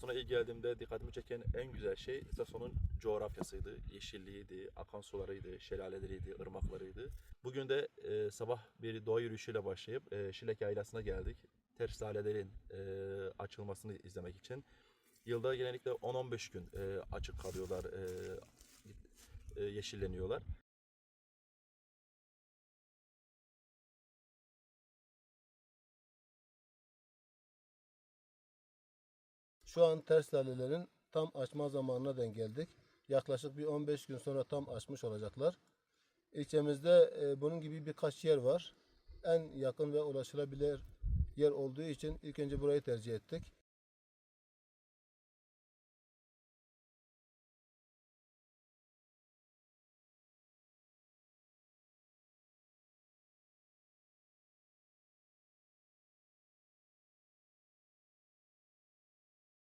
Sason'a ilk geldiğimde dikkatimi çeken en güzel şey Sason'un coğrafyasıydı. Yeşilliğiydi, akan sularıydı, şelaleleriydi, ırmaklarıydı. Bugün de e, sabah bir doğa yürüyüşüyle başlayıp e, Şilek Yaylası'na geldik. Ters lalelerin e, açılmasını izlemek için. Yılda genellikle 10-15 gün e, açık kalıyorlar, e, e, yeşilleniyorlar. Şu an ters lalelerin tam açma zamanına denk geldik. Yaklaşık bir 15 gün sonra tam açmış olacaklar. İlçemizde e, bunun gibi birkaç yer var. En yakın ve ulaşılabilir yer olduğu için ilk önce burayı tercih ettik.